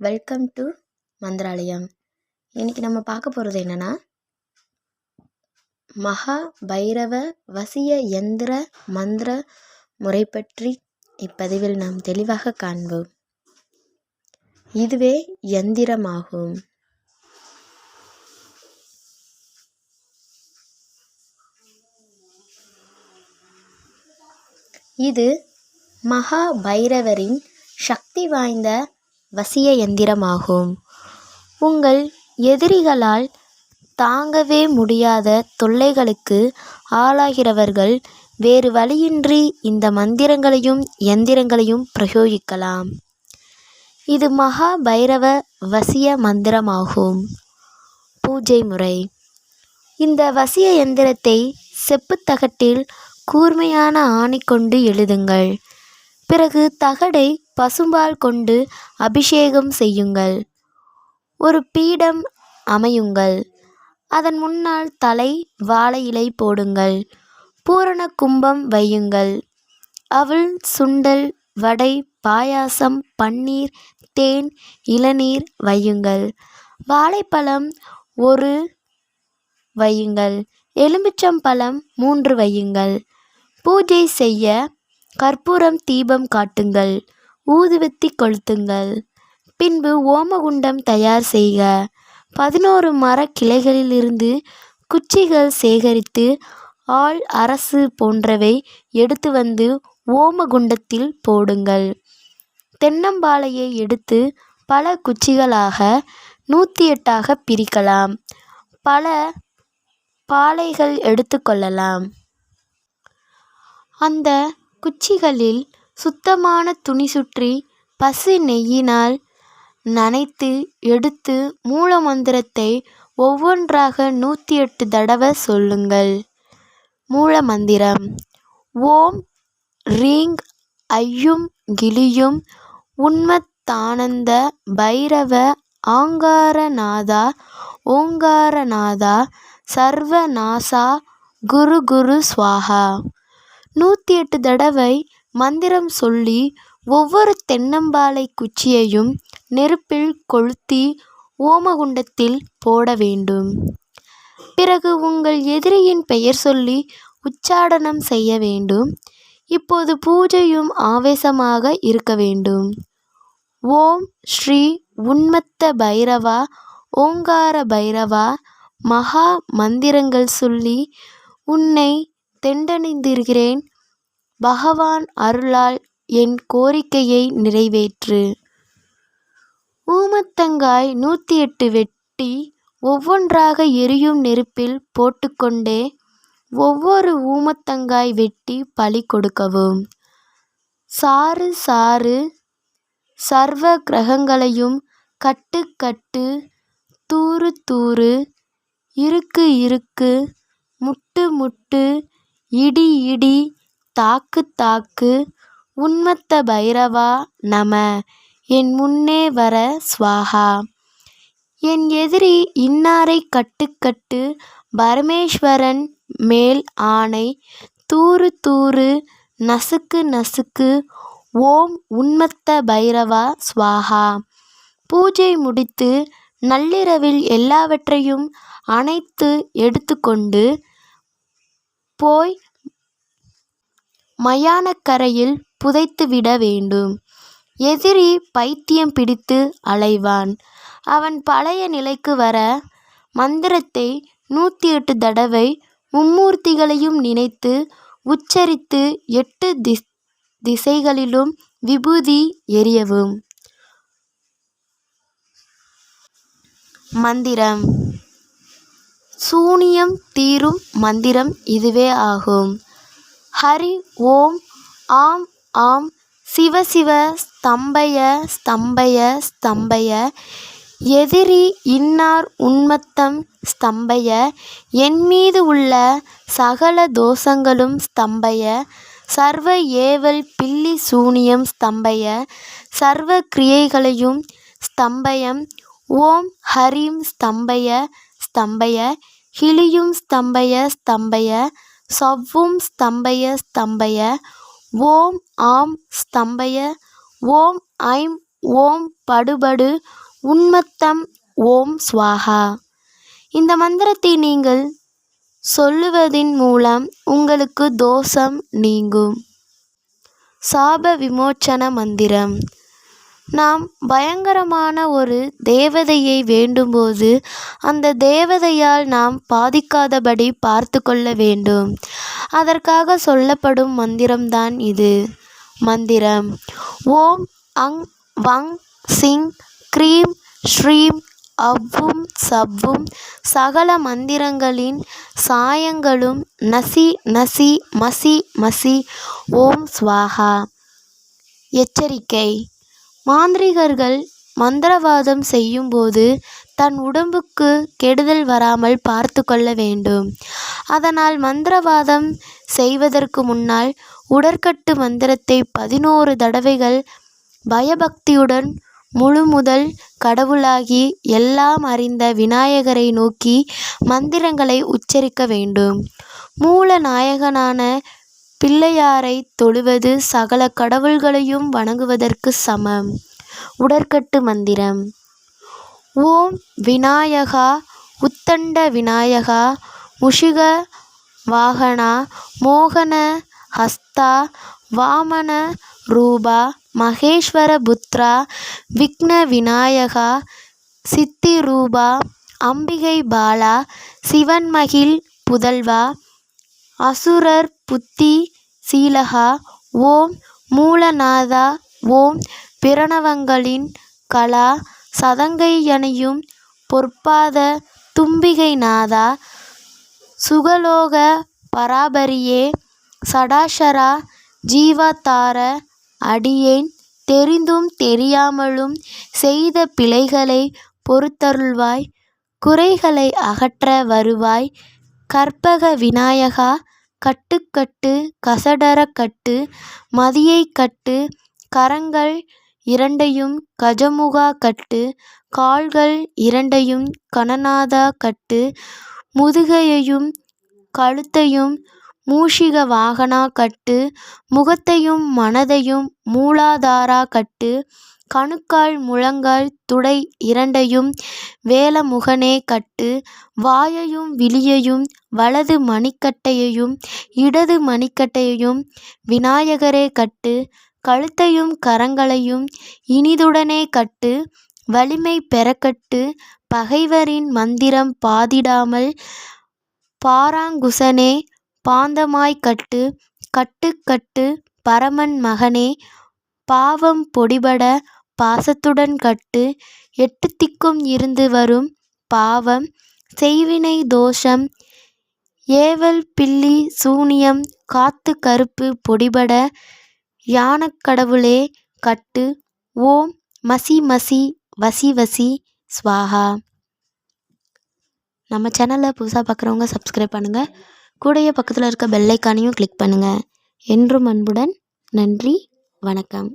Welcome to Mantralayam. இன்றைக்கி நம்ம பார்க்க போகிறது என்னென்னா மகா பைரவ வசிய எந்திர மந்திர முறை பற்றி இப்பதிவில் நாம் தெளிவாக காண்போம். இதுவே எந்திரமாகும் இது மகா பைரவரின் சக்தி வாய்ந்த வசிய யந்திரமாகும் உங்கள் எதிரிகளால் தாங்கவே முடியாத தொல்லைகளுக்கு ஆளாகிறவர்கள் வேறு வழியின்றி இந்த மந்திரங்களையும் எந்திரங்களையும் பிரயோகிக்கலாம். இது மகா பைரவ வசிய மந்திரமாகும். பூஜை முறை. இந்த வசிய யந்திரத்தை செப்புத்தகட்டில் கூர்மையான ஆணி கொண்டு எழுதுங்கள். பிறகு தகடை பசும்பால் கொண்டு அபிஷேகம் செய்யுங்கள். ஒரு பீடம் அமையுங்கள். அதன் முன்னால் தலை வாழை இலை போடுங்கள். பூரண கும்பம் வையுங்கள். அவள் சுண்டல் வடை பாயாசம் பன்னீர் தேன் இளநீர் வையுங்கள். வாழைப்பழம் ஒரு வையுங்கள். எலுமிச்சம்பழம் மூன்று வையுங்கள். பூஜை செய்ய கற்பூரம் தீபம் காட்டுங்கள். ஊதுவத்தி கொளுத்துங்கள். பின்பு ஓமகுண்டம் தயார் செய்க. பதினோரு மர கிளைகளிலிருந்து குச்சிகள் சேகரித்து ஆள் அரசு போன்றவை எடுத்து வந்து ஓமகுண்டத்தில் போடுங்கள். தென்னம்பாளையை எடுத்து பல குச்சிகளாக நூற்றி எட்டாக பிரிக்கலாம். பல பாலைகள் எடுத்துக்கொள்ளலாம் அந்த குச்சிகளில் சுத்தமான துணி சுற்றி பசு நெய்யினால் நனைத்து எடுத்து மூலமந்திரத்தை ஒவ்வொன்றாக நூற்றி எட்டு தடவை சொல்லுங்கள். மூலமந்திரம் ஓம் ரீங் ஐயும் கிளியும் உண்மத்தானந்த பைரவ ஆங்காரநாதா ஓங்காரநாதா சர்வநாசா குரு குரு ஸ்வாஹா நூற்றி எட்டு தடவை மந்திரம் சொல்லி ஒவ்வொரு தென்னம்பாலை குச்சியையும் நெருப்பில் கொளுத்தி ஓமகுண்டத்தில் போட வேண்டும். பிறகு உங்கள் எதிரியின் பெயர் சொல்லி உச்சாடனம் செய்ய வேண்டும். இப்போது பூஜையும் ஆவேசமாக இருக்க வேண்டும். ஓம் ஸ்ரீ உன்மத்த பைரவா ஓங்கார பைரவா மகா மந்திரங்கள் சொல்லி உன்னை தெண்டணிந்திருக்கிறேன். பகவான் அருளால் என் கோரிக்கையை நிறைவேற்று. ஊமத்தங்காய் நூற்றி எட்டு வெட்டி ஒவ்வொன்றாக எரியும் நெருப்பில் போட்டுக்கொண்டே ஒவ்வொரு ஊமத்தங்காய் வெட்டி பலி கொடுக்கவும். சாறு சாறு சர்வ கிரகங்களையும் கட்டு கட்டு தூறு தூறு இருக்கு இருக்கு முட்டு முட்டு இடி இடி தாக்கு தாக்கு உன்மத்த பைரவா நம என் முன்னே வர ஸ்வாஹா என் எதிரி இன்னாரை கட்டுக்கட்டு பரமேஸ்வரன் மேல் ஆணை தூறு தூறு நசுக்கு நசுக்கு ஓம் உன்மத்த பைரவா ஸ்வாஹா பூஜை முடித்து நள்ளிரவில் எல்லாவற்றையும் அணைத்து எடுத்துக்கொண்டு போய் மயானக்கரையில் புதைத்துவிட வேண்டும். எதிரி பைத்தியம் பிடித்து அலைவான். அவன் பழைய நிலைக்கு வர மந்திரத்தை நூற்றி எட்டு தடவை மும்மூர்த்திகளையும் நினைத்து உச்சரித்து எட்டு திஸ் திசைகளிலும் விபூதி எரியவும். மந்திரம். சூனியம் தீரும் மந்திரம் இதுவே ஆகும். ஹரி ஓம் ஆம் ஆம் சிவ சிவ ஸ்தம்பய ஸ்தம்பய ஸ்தம்பய எதிரி இன்னார் உன்மத்தம் ஸ்தம்பய என் மீது உள்ள சகல தோஷங்களும் ஸ்தம்பய சர்வ ஏவல் பில்லி சூனியம் ஸ்தம்பய சர்வ கிரியைகளையும் ஸ்தம்பயம் ஓம் ஹரிம் ஸ்தம்பய ஸ்தம்பய கிளியும் ஸ்தம்பய ஸ்தம்பய சவ்வும் ஸ்தம்பய ஸ்தம்பய ஓம் ஆம் ஸ்தம்பய ஓம் ஐம் ஓம் படுபடு உன்மத்தம் ஓம் ஸ்வாஹா இந்த மந்திரத்தை நீங்கள் சொல்லுவதின் மூலம் உங்களுக்கு தோஷம் நீங்கும். சாப விமோச்சன மந்திரம். நாம் பயங்கரமான ஒரு தேவதையை வேண்டும்போது அந்த தேவதையால் நாம் பாதிக்காதபடி பார்த்து கொள்ள வேண்டும். அதற்காக சொல்லப்படும் மந்திரம்தான் இது. மந்திரம். ஓம் அங் வங் சிங் க்ரீம் ஸ்ரீம் அவ்வும் சவ்வும் சகல மந்திரங்களின் சாயங்களும் நசி நசி மசி மசி ஓம் ஸ்வாஹா. எச்சரிக்கை. மாந்திரிகர்கள் மந்திரவாதம் செய்யும்போது தன் உடம்புக்கு கெடுதல் வராமல் பார்த்து கொள்ள வேண்டும். அதனால் மந்திரவாதம் செய்வதற்கு முன்னால் உடற்கட்டு மந்திரத்தை பதினோரு தடவைகள் பயபக்தியுடன் முழு முதல் கடவுளாகி எல்லாம் அறிந்த விநாயகரை நோக்கி மந்திரங்களை உச்சரிக்க வேண்டும். மூல நாயகனான பிள்ளையாரை தொழுவது சகல கடவுள்களையும் வணங்குவதற்கு சமம். உடற்கட்டு மந்திரம். ஓம் விநாயகா உத்தண்ட விநாயகா முஷிக வாகனா மோகன ஹஸ்தா வாமன ரூபா மகேஸ்வர புத்ரா விக்ன விநாயகா சித்தி ரூபா அம்பிகை பாலா சிவன்மகிழ் புதல்வா அசுரர் புத்தி சீலகா ஓம் மூலநாதா ஓம் பிரணவங்களின் கலா சதங்கையணையும் பொற்பாத தும்பிகை நாதா சுகலோக பராபரியே சடாசரா ஜீவாதார அடியேன் தெரிந்தும் தெரியாமலும் செய்த பிழைகளை பொறுத்தருள்வாய் குறைகளை அகற்ற வருவாய் கற்பக விநாயகா கட்டுக்கட்டு கசடறக்கட்டு கட்டு கட்டு கரங்கள் இரண்டையும் கஜமுகா கட்டு கால்கள் இரண்டையும் கணநாதா கட்டு முதுகையையும் கழுத்தையும் மூஷிக வாகனா கட்டு முகத்தையும் மனதையும் மூலாதாரா கட்டு கணுக்கால் முழங்கால் துடை இரண்டையும் வேலமுகனே கட்டு வாயையும் விழியையும் வலது மணிக்கட்டையையும் இடது மணிக்கட்டையையும் விநாயகரே கட்டு கழுத்தையும் கரங்களையும் இனிதுடனே கட்டு வலிமை பெறக்கட்டு பகைவரின் மந்திரம் பாதிடாமல் பாராங்குசனே பாந்தமாய் கட்டு கட்டு கட்டு பரமன் மகனே பாவம் பொடிபட பாசத்துடன் கட்டு எட்டுத்திக்கும் இருந்து வரும் பாவம் செய்வினை தோஷம் ஏவல் பில்லி சூனியம் காத்து கருப்பு பொடிபட யானக்கடவுளே கட்டு. ஓம் மசி மசி வசி வசி ஸ்வாஹா நம்ம சேனலை புதுசாக பார்க்குறவங்க சப்ஸ்கிரைப் பண்ணுங்கள் கூடைய பக்கத்தில் இருக்க பெல்லைக்கானையும் கிளிக் பண்ணுங்கள் என்றும் அன்புடன் நன்றி வணக்கம்.